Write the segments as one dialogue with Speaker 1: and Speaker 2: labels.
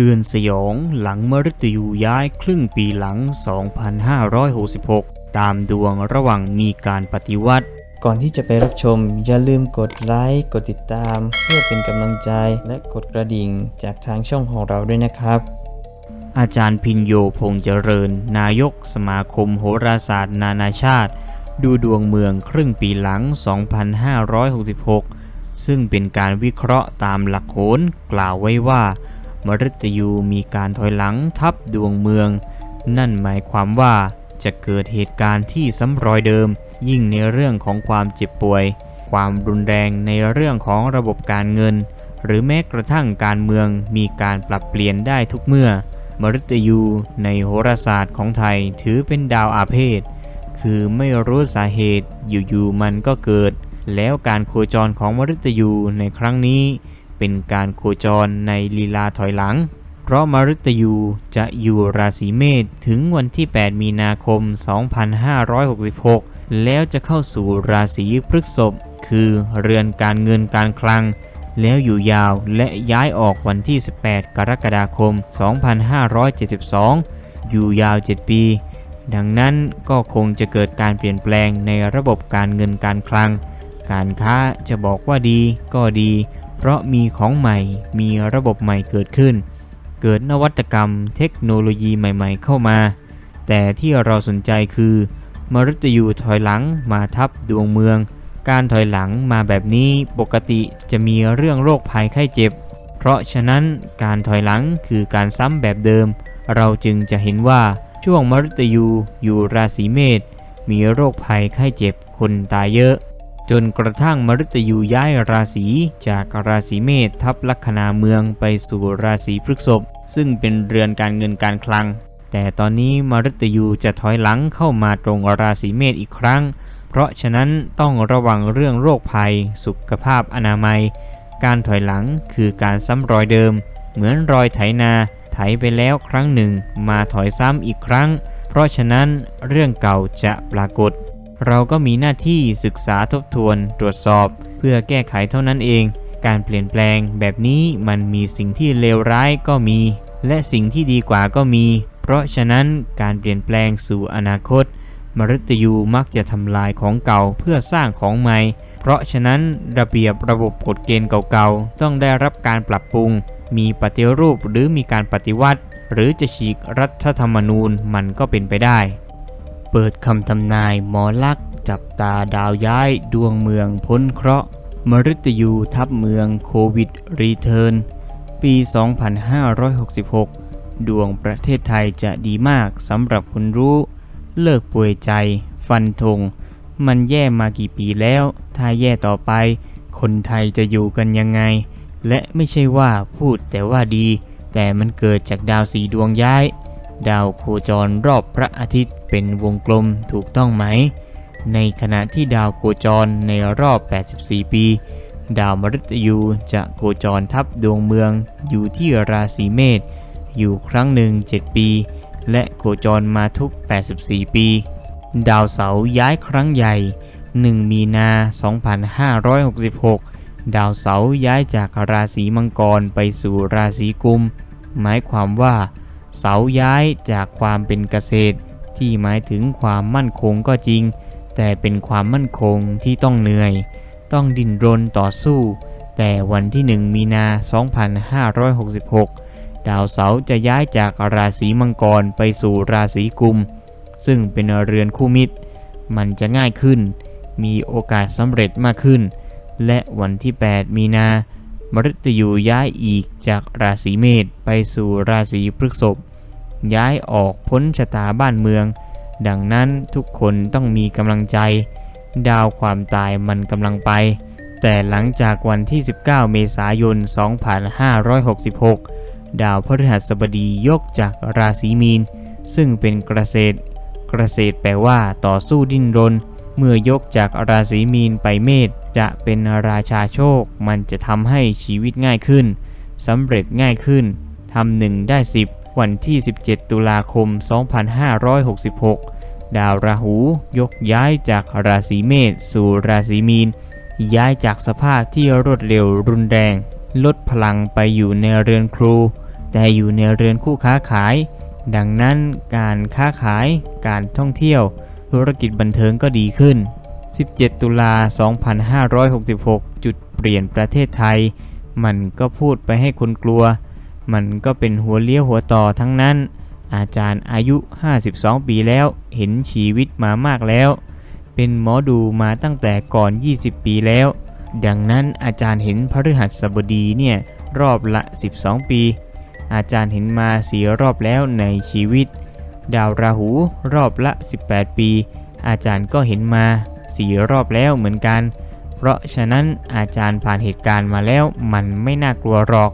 Speaker 1: เตือนสยองหลังมฤตยูย้ายครึ่งปีหลัง 2566 ตามดวงระหว่างมีการปฏิวัติ
Speaker 2: ก่อนที่จะไปรับชม อย่าลืมกดไลค์กดติดตาม เพื่อเป็นกำลังใจและกดกระดิ่งจากทางช่องของเราด้วยนะครับ
Speaker 1: อาจารย์พินโยพงษ์เจริญ นายกสมาคมโหราศาสตร์นานาชาติ ดูดวงเมืองครึ่งปีหลัง 2566 ซึ่งเป็นการวิเคราะห์ตามหลักโหนกล่าวไว้ว่า มฤตยูมีการถอยหลังทับดวงเมือง นั่นหมายความว่าจะเกิดเหตุการณ์ที่ซ้ำรอยเดิม ยิ่งในเรื่องของความเจ็บป่วย ความรุนแรงในเรื่องของระบบการเงิน หรือแม้กระทั่งการเมืองมีการปรับเปลี่ยนได้ทุกเมื่อ มฤตยูในโหราศาสตร์ของไทยถือเป็นดาวอาเพศ คือไม่รู้สาเหตุอยู่ๆมันก็เกิด แล้วการโคจรของมฤตยูในครั้งนี้ เป็นการโคจรในลีลาถอยหลัง เพราะมฤตยูจะอยู่ราศีเมษถึงวันที่ 8 มีนาคม 2566 แล้วจะเข้าสู่ราศีพฤษภคือเรือนการเงินการคลัง แล้วอยู่ยาวและย้ายออกวันที่ 18 กรกฎาคม 2572 อยู่ยาว 7 ปี ดังนั้นก็คงจะเกิดการเปลี่ยนแปลงในระบบการเงินการคลัง การค้าจะบอกว่าดีก็ดี เพราะมีของใหม่ มีระบบใหม่เกิดขึ้น เกิดนวัตกรรมเทคโนโลยีใหม่ๆเข้ามา แต่ที่เราสนใจคือมฤตยูถอยหลังมาทับดวงเมือง การถอยหลังมาแบบนี้ปกติจะมีเรื่องโรคภัยไข้เจ็บ เพราะฉะนั้นการถอยหลังคือการซ้ำแบบเดิม เราจึงจะเห็นว่าช่วงมฤตยูอยู่ราศีเมษมีโรคภัยไข้เจ็บคนตายเยอะ จนกระทั่งมฤตยูย้ายราศีจากราศีเมษทับลัคนาเมืองไปสู่ราศีพฤษภซึ่งเป็นเรือนการเงินการคลัง แต่ตอนนี้มฤตยูจะถอยหลังเข้ามาตรงราศีเมษอีกครั้ง เพราะฉะนั้นต้องระวังเรื่องโรคภัย สุขภาพอนามัย การถอยหลังคือการซ้ำรอยเดิม เหมือนรอยไถนาไถไปแล้วครั้งหนึ่ง มาถอยซ้ำอีกครั้ง เพราะฉะนั้นเรื่องเก่าจะปรากฏ เราก็มีหน้าที่ศึกษาทบทวน ตรวจสอบ เพื่อแก้ไขเท่านั้นเอง การเปลี่ยนแปลงแบบนี้มันมีสิ่งที่เลวร้ายก็มี และสิ่งที่ดีกว่าก็มี เพราะฉะนั้นการเปลี่ยนแปลงสู่อนาคต มฤตยูมักจะทำลายของเก่าเพื่อสร้างของใหม่ เพราะฉะนั้นระเบียบระบบกฎเกณฑ์เก่าๆ ต้องได้รับการปรับปรุง มีปฏิรูปหรือมีการปฏิวัติ หรือจะฉีกรัฐธรรมนูญมันก็เป็นไปได้ เปิดคำทำนายหมอลักษ์จับตาดาวย้ายดวงเมืองพ้นเคราะห์มฤตยูทับเมืองโควิดรีเทิร์นปี 2566 ดวงประเทศไทยจะดีมากสำหรับคนรู้ เลิกป่วยใจ ฟันธงมันแย่มากี่ปีแล้ว ถ้าแย่ต่อไป คนไทยจะอยู่กันยังไง และไม่ใช่ว่าพูดแต่ว่าดี แต่มันเกิดจากดาวสีดวงย้าย ดาวโคจรรอบพระอาทิตย์เป็นวงกลมถูกต้องไหม ในขณะที่ดาวโคจรในรอบ 84 ปี ดาวมฤตยูจะโคจรทับดวงเมืองอยู่ที่ราศีเมษอยู่ครั้งหนึ่ง 7 ปี และโคจรมาทุก 84 ปี ดาวเสาร์ย้ายครั้งใหญ่ 1 มีนา 2566 ดาวเสาร์ย้ายจากราศีมังกรไปสู่ราศีกุม หมายความว่า เสาย้ายจากความเป็นเกษตร ที่หมายถึงความมั่นคงก็จริง แต่เป็นความมั่นคงที่ต้องเหนื่อย ต้องดิ้นรนต่อสู้ แต่วันที่ 1 มีนา 2566 ดาวเสาจะย้ายจากราศีมังกรไปสู่ราศีกุม ซึ่งเป็นเรือนคู่มิตร มันจะง่ายขึ้น มีโอกาสสำเร็จมากขึ้น และวันที่ 8 มีนา มฤตยูย้ายอีกจากราศีเมษไปสู่ราศีพฤษภย้ายออกพ้นชะตาบ้านเมือง ดังนั้นทุกคนต้องมีกำลังใจ ดาวความตายมันกำลังไป แต่หลังจากวันที่ 19 เมษายน 2566 ดาวพฤหัสบดียกจากราศีมีน ซึ่งเป็นเกษตร เกษตรแปลว่าต่อสู้ดิ้นรน เมื่อยกจากราศีมีนไปเมษจะเป็นราชาโชค มันจะทำให้ชีวิตง่ายขึ้นสำเร็จง่ายขึ้นทำหนึ่งได้ 10 วันที่ 17 ตุลาคม 2566 ดาวราหูยกย้ายจากราศีเมษสู่ราศีมีน ย้ายจากสภาพที่รวดเร็วรุนแรง ลดพลังไปอยู่ในเรือนครู แต่อยู่ในเรือนคู่ค้าขาย ดังนั้นการค้าขาย การท่องเที่ยว ธุรกิจบันเทิงก็ดีขึ้น 17 ตุลา 2566 จุดเปลี่ยนประเทศไทย มันก็พูดไปให้คนกลัว มันก็เป็นหัวเลี้ยวหัวต่อทั้งนั้น อาจารย์อายุ 52 ปีแล้ว เห็นชีวิตมามากแล้ว เป็นหมอดูมาตั้งแต่ก่อน 20 ปีแล้ว ดังนั้นอาจารย์เห็นพฤหัสบดีเนี่ยรอบละ 12 ปี อาจารย์เห็นมาสีรอบแล้วในชีวิต ดาวราหูรอบละ 18 ปี อาจารย์ก็เห็นมา สี่รอบแล้วเหมือนกัน เพราะฉะนั้นอาจารย์ผ่านเหตุการณ์มาแล้วมันไม่น่ากลัวหรอก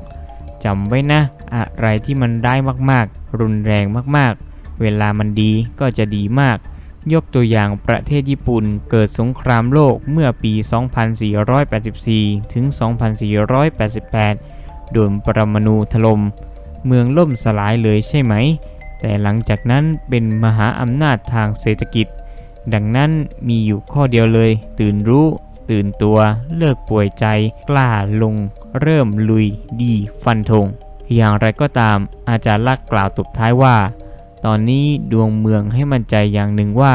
Speaker 1: จำไว้นะ อะไรที่มันได้มากๆ รุนแรงมากๆ เวลามันดีก็จะดีมาก ยกตัวอย่างประเทศญี่ปุ่นเกิดสงครามโลกเมื่อปี 2484 ถึง 2488 โดนปรมาณูถล่มเมืองล่มสลายเลยใช่ไหม แต่หลังจากนั้นเป็นมหาอำนาจทางเศรษฐกิจ ดังนั้นมีอยู่ข้อเดียวเลย ตื่นรู้ ตื่นตัว เลิกป่วยใจ กล้าลง เริ่มลุย ดี ฟันธง อย่างไรก็ตาม อาจารย์ลักกล่าวตบท้ายว่า ตอนนี้ดวงเมืองให้มั่นใจอย่างหนึ่งว่า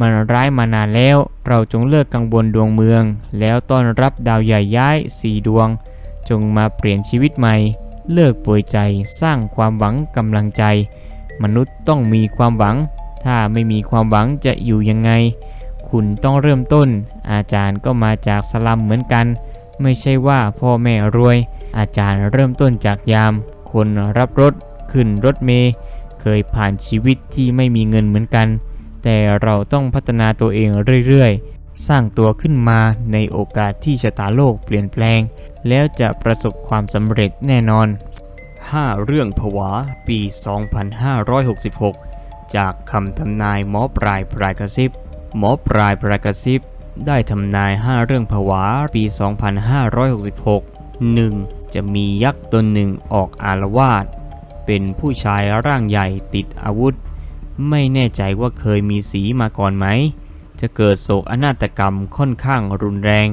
Speaker 1: มันร้ายมานานแล้ว เราจงเลิกกังวลดวงเมือง แล้วต้อนรับดาวใหญ่ย้ายสี่ดวง จงมาเปลี่ยนชีวิตใหม่ เลิกป่วยใจ สร้างความหวังกำลังใจ มนุษย์ต้องมีความหวัง ถ้าไม่มีความหวังจะอยู่ยังไง คุณต้องเริ่มต้น อาจารย์ก็มาจากสลัมเหมือนกัน ไม่ใช่ว่าพ่อแม่รวย อาจารย์เริ่มต้นจากยาม คนรับรถ ขึ้นรถเมล์เคยผ่านชีวิตที่ไม่มีเงินเหมือนกัน แต่เราต้องพัฒนาตัวเองเรื่อยๆ สร้างตัวขึ้นมาในโอกาสที่ชะตาโลกเปลี่ยนแปลง แล้วจะประสบความสำเร็จแน่นอน 5 เรื่องผวา ปี 2566 จากคำทำนายหมอปลายปลายกระซิบ หมอปลายปลายกระซิบ ได้ทำนาย 5 เรื่องผวาปี 2566 1. จะมียักษ์ตนหนึ่งออกอารวาส เป็นผู้ชายร่างใหญ่ติดอาวุธ ไม่แน่ใจว่าเคยมีสีมาก่อนไหม จะเกิดโศกอนาตกรรมค่อนข้างรุนแรง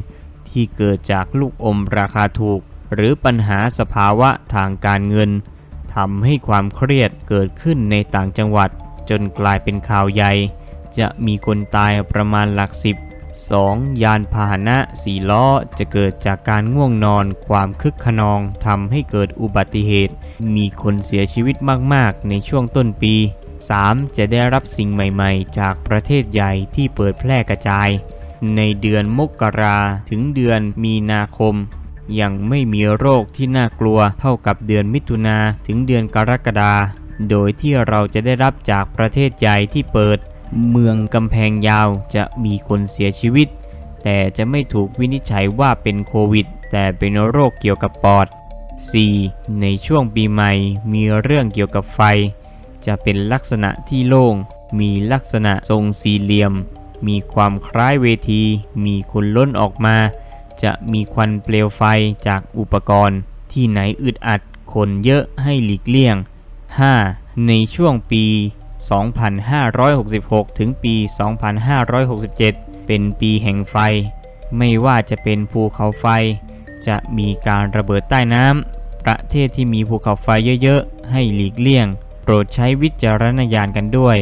Speaker 1: ที่เกิดจากลูกอมราคาถูก หรือปัญหาสภาวะทางการเงินทำให้ความเครียดเกิดขึ้นในต่างจังหวัด จนกลายเป็นข่าวใหญ่ จะมีคนตายประมาณหลักสิบ 2. ยานพาหนะสี่ล้อจะเกิดจากการง่วงนอน ความคึกขนองทำให้เกิดอุบัติเหตุ มีคนเสียชีวิตมาก ๆ ในช่วงต้นปี 3. จะได้รับสิ่งใหม่ ๆ จากประเทศใหญ่ที่เปิดแพร่กระจาย ในเดือนมกราถึงเดือนมีนาคม ยังไม่มีโรคที่น่ากลัวเท่ากับเดือนมิถุนาถึงเดือนกรกฎา โดยที่เราจะได้รับจากประเทศใหญ่ที่เปิด เมืองกำแพงยาวจะมีคนเสียชีวิต แต่จะไม่ถูกวินิจฉัยว่าเป็นโควิด แต่เป็นโรคเกี่ยวกับปอด 4. ในช่วงปีใหม่มีเรื่องเกี่ยวกับไฟ จะเป็นลักษณะที่โล่ง มีลักษณะทรงสี่เหลี่ยม มีความคล้ายเวที มีคนล้นออกมา จะมีควันเปลวไฟจากอุปกรณ์ ที่ไหนอึดอัด คนเยอะให้หลีกเลี่ยง 5. ในช่วงปี 2566 ถึงปี 2567 เป็นปีแห่งไฟ ไม่ว่าจะเป็นภูเขาไฟ จะมีการระเบิดใต้น้ำ ประเทศที่มีภูเขาไฟเยอะๆ ให้หลีกเลี่ยง โปรดใช้วิจารณญาณกันด้วย